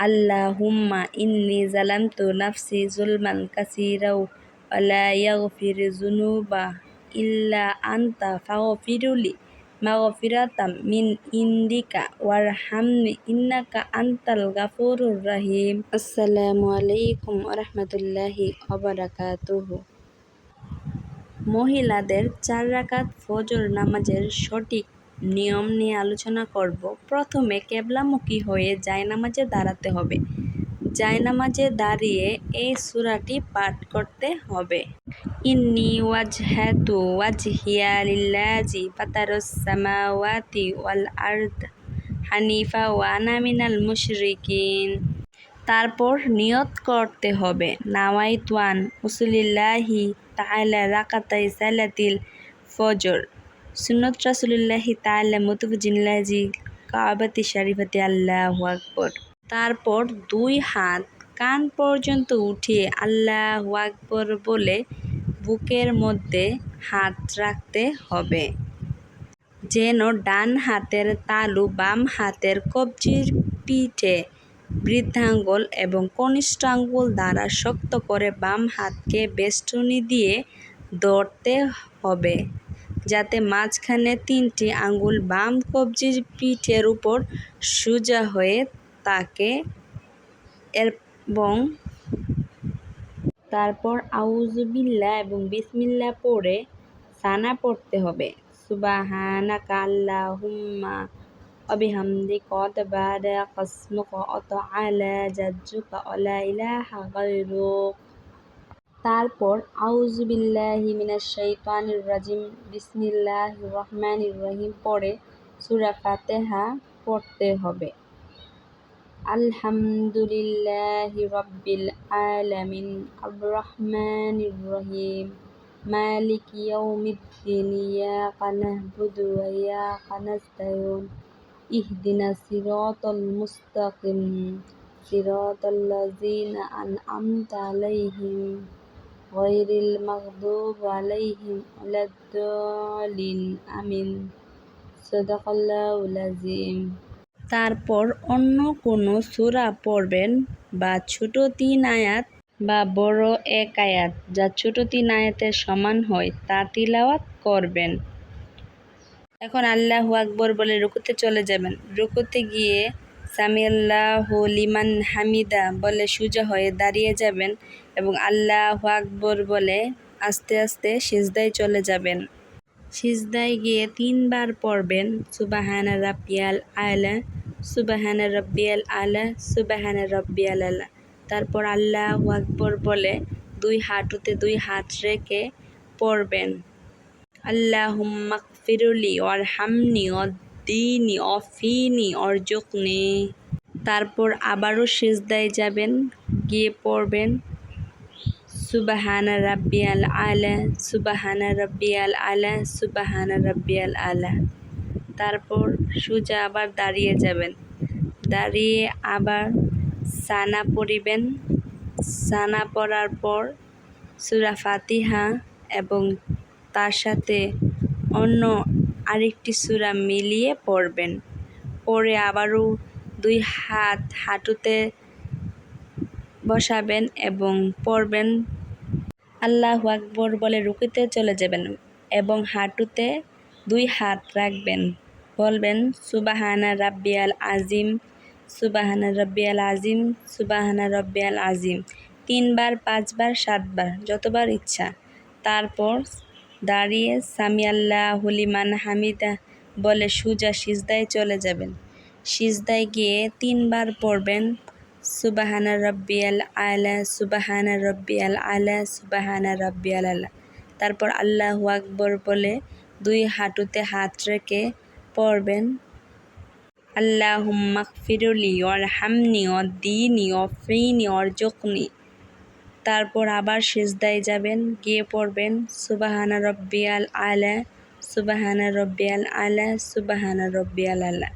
আল্লাহুম্মা ইন্নি জালামতু নাফসি জুলমান কাসীরাও ওয়া লা ইয়াগফিরু যুনুবা ইল্লা আনতা ফাগফিরলি মাগফিরাতাম মিন ইনদিকা ওয়ারহামনি ইন্নাকা আনতাল গাফুরুর রহিম আসসালামু আলাইকুম রাহমাতুল্লাহি ওয়া বারাকাতুহু মহিলাদের চার রাকাত ফজর নামাজের সঠিক নিয়ম নিয়ে আলোচনা করব। প্রথমে কেবলামুখী হয়ে জায়নামাজে দাঁড়াতে হবে। জায়নামাজে দাঁড়িয়ে এই সূরাটি পাঠ করতে হবে। ইন্নি ওয়াজহাতু ওয়াজহিয়া লিল্লাযি ফাতারাস সামাওয়াতি ওয়াল আরদ হানিফা ওয়া আনা মিনাল মুশরিকিন। তারপর নিয়ত করতে হবে। নাওয়াইতু আন উসুলিল্লাহি তাআলা রাকাতাই সালাতিল ফজর। সুন্নত রাসূলুল্লাহি তাআলা মুতওয়াজ্জিহিল্লাজি কাবাতি শরীফাতি আল্লাহ আকবার। তারপর দুই হাত কান পর্যন্ত উঠিয়ে আল্লাহ আকবর বলে বুকের মধ্যে হাত রাখতে হবে। যেন ডান হাতের তালু বাম হাতের কবজির পিঠে বৃদ্ধাঙ্গুল এবং কনিষ্ঠ আঙ্গুল দ্বারা শক্ত করে বাম হাতকে বেষ্টনী দিয়ে ধরতে হবে। যাতে মাঝখানে তিনটি আঙুল বাম কবজির পিঠের উপর সোজা হয়ে তাকে এবং তারপর আউযুবিল্লাহ এবং বিসমিল্লা পড়ে সানা পড়তে হবে। সুবাহানা কাল্লা সুবহানাকা আল্লাহুম্মা ওয়া বিহামদিকা ওয়া তাবারাকা ইসমুকা ওয়া তাআলা জাদ্দুকা ওয়া লা ইলাহা গায়রুক তারপর আউযুবিল্লাহি মিনাশ শাইতানির রাজিম বিসমিল্লাহির রহমানির রহিম পড়ে সূরা ফাতিহা পড়তে হবে। আলহামদুলিল্লাহি রাব্বিল আলামিন আর রহমানির রহিম মালিকি ইয়াউমিদ্দিন ইয়াকা না'বুদু ওয়া ইয়াকা নাস্তাইন ইহদিনাস সিরাতাল মুস্তাকিম সিরাতাল লাযিনা আন'আমতা আলাইহিম গায়রিল মাগদুবি আলাইহিম ওয়ালাদ-দাল্লিন আমিন সাদাকাল্লাহুল আযীম তারপর অন্য কোনো সূরা পড়বেন বা ছোট তিন আয়াত বা বড় এক আয়াত যা ছোট তিন আয়াতের সমান হয় তা তিলাওয়াত করবেন। এখন আল্লাহ আকবর বলে রুকুতে চলে যাবেন। রুকুতে গিয়ে সামিআল্লাহু লিমান হামিদা বলে সোজা হয়ে দাঁড়িয়ে যাবেন এবং আল্লাহ আকবর বলে আস্তে আস্তে সিজদায় চলে যাবেন। সিজদায় গিয়ে তিনবার পড়বেন, সুবাহানা রাব্বিয়াল আলা, সুবাহানা রাব্বিয়াল আলা, সুবাহানা রব্বিয়াল আলা। তারপর আল্লাহ আকবর বলে দুই হাঁটুতে দুই হাত রেখে পড়বেন। আল্লাহুম্মা গফিরলি ওয়ারহামনি ওয়াহদিনি ওয়াফিনি ওয়ারজুকনি তারপর আবারও সিজদায় যাবেন, গিয়ে পড়বেন, সুবাহানা রাব্বিয়াল আলা, সুবাহানা রাব্বিয়াল আলা, সুবাহানা রাব্বিয়াল আলা। তারপর সোজা আবার দাঁড়িয়ে যাবেন। দাঁড়িয়ে আবার সানা পড়িবেন। সানা পড়ার পর সুরা ফাতিহা এবং তার সাথে অন্য আরেকটি সুরা মিলিয়ে পড়বেন। পরে আবারও দুই হাত হাঁটুতে বসাবেন এবং পড়বেন। আল্লাহু আকবর বলে রুকুতে চলে যাবেন এবং হাঁটুতে দুই হাত রাখবেন। বলবেন, সুবাহানা রাব্বিয়াল আজিম সুবাহানা রব্বিয়াল আজিম সুবাহানা রব্বিয়াল আজিম তিনবার, পাঁচবার, সাতবার, যতবার ইচ্ছা। তারপর দাঁড়িয়ে সামিআল্লাহু লিমান হামিদা বলে সুজা সিজদায় চলে যাবেন। সিজদায় গিয়ে তিনবার পড়বেন, সুবাহানা রাব্বিয়াল আলা, সুবাহানা রাব্বিয়াল আলা, সুবাহানা রাব্বিয়াল আলা। তারপর আল্লাহু আকবর বলে দুই হাঁটুতে হাত রেখে পড়বেন, আল্লাহুম্মা গফিরলি ওয়ারহামনি ওয়াহদিনি ওয়াফিনি ওয়ারজুকনি তারপর আবার সিজদায় যাবেন, গিয়ে পড়বেন, সুবাহানা রাব্বিয়াল আলা, সুবাহানা রব্বিয়াল আলা, সুবাহানা রাব্বিয়াল আলা।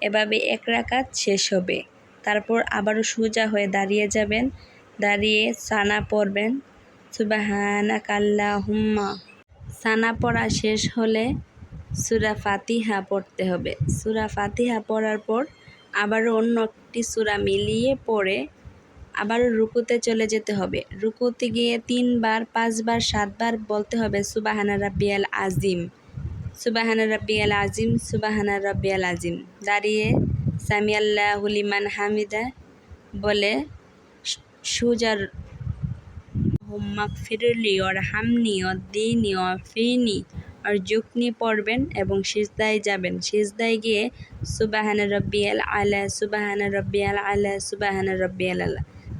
এভাবে এক রাকাত শেষ হবে। তারপর আবারও সোজা হয়ে দাঁড়িয়ে যাবেন, দাঁড়িয়ে সানা পড়বেন সুবাহানা কাল্লা হুম্মা সানা পড়া শেষ হলে সুরা ফাতিহা পড়তে হবে। সূরা ফাতিহা পড়ার পর আবারও অন্য একটি সূরা মিলিয়ে পড়ে আবারও রুকুতে চলে যেতে হবে। রুকুতে গিয়ে তিনবার, পাঁচবার, সাতবার বলতে হবে সুবাহানা রাব্বিয়াল আজিম সুবাহানা রাব্বিয়াল আজিম সুবাহানা রাব্বিয়াল আজিম দাঁড়িয়ে সামিয়াল্লাহ হুলিমান হামিদা বলে, সুজার হুম্মাক ফিরলি ওর হামনি ওর দিনি ওর ফিনি আর জুকনি পড়বেন এবং সিজদায় যাবেন। সিজদায় গিয়ে সুবাহান রব্বিয়াল আলা সুবাহান রব্বিয়াল আলা সুবাহান রব্বিয়াল আলা।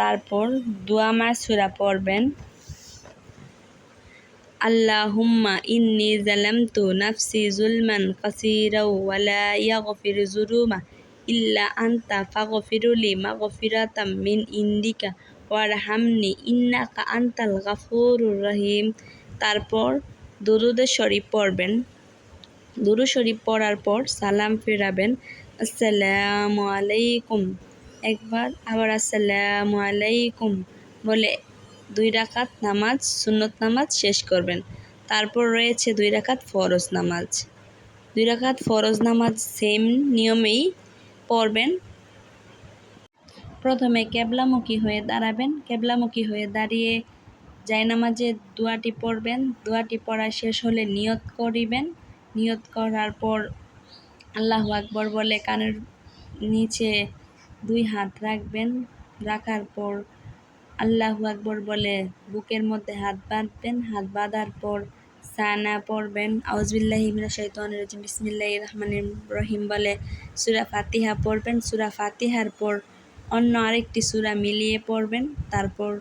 তারপর দোয়া মাসুরা পড়বেন। আল্লাহুম্মা ইন্নি জালামতু নাফসি জুলমান কাসীরা ওয়া লা ইয়াগফিরু যুনুবা ইল্লা আনতা ফাগফিরলি মাগফিরাতাম মিন ইন্দিকা ওয়ারহামনি ইন্নাকা আনতাল গাফুরুর রহিম। তারপর দুরুদে শরীফ পড়বেন। দুরু শরীফ পড়ার পর সালাম ফেরাবেন। আসসালামু আলাইকুম। একবার আবার আসসালামু আলাইকুম বলে দুই রাকাত নামাজ, সুন্নত নামাজ শেষ করবেন। তারপর রয়েছে দুই রাকাত ফরজ নামাজ। দুই রাকাত ফরজ নামাজ সেম নিয়মেই পড়বেন। প্রথমে কেবলামুখী হয়ে দাঁড়াবেন। কেবলামুখী হয়ে দাঁড়িয়ে জায়নামাজে দোয়াটি পড়বেন। দোয়াটি পড়া শেষ হলে নিয়ত করিবেন। নিয়ত করার পর আল্লাহ আকবর বলে কানের নিচে দুই হাত রাখবেন। রাখার পর আল্লাহু আকবর বলে বুকের মধ্যে হাত বাঁধবেন। হাত বাঁধার পর সানা পড়বেন। আউজবিল্লাহ ইমরা শৈতন রজিম। বিসমিল্লাহ রহমান রহিম বলে সুরা ফাতিহা পড়বেন। সুরা ফাতিহার পর অন্য আরেকটি সুরা মিলিয়ে পড়বেন। তারপর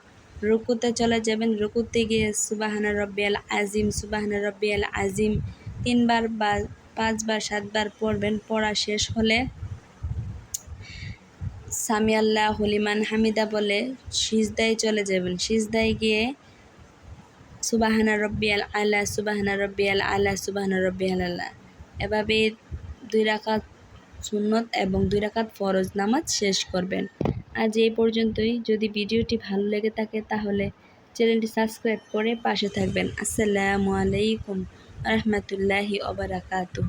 রুকুতে চলে যাবেন। রুকুতে গিয়ে সুবাহানা রব্বিয়াল আজিম সুবাহানা রব্বিয়াল আজিম তিনবার বা পাঁচবার, সাতবার পড়বেন। পড়া শেষ হলে সামি আল্লাহ হলিমান হামিদা বলে সিজদায় চলে যাবেন। সিজদায় গিয়ে সুবাহানা রব্বিয়াল আল্লাহ সুবাহানা রব্বিয়াল আল্লাহ সুবাহানা রব্বিয়াল আল্লাহ এভাবে দুই রাকাত সুন্নত এবং দুই রাকাত ফরজ নামাজ শেষ করবেন। আজ এই পর্যন্তই। যদি ভিডিওটি ভালো লেগে থাকে তাহলে চ্যানেলটি সাবস্ক্রাইব করে পাশে থাকবেন। আসসালামু আলাইকুম রহমতুল্লাহি ওবরাকাতুহ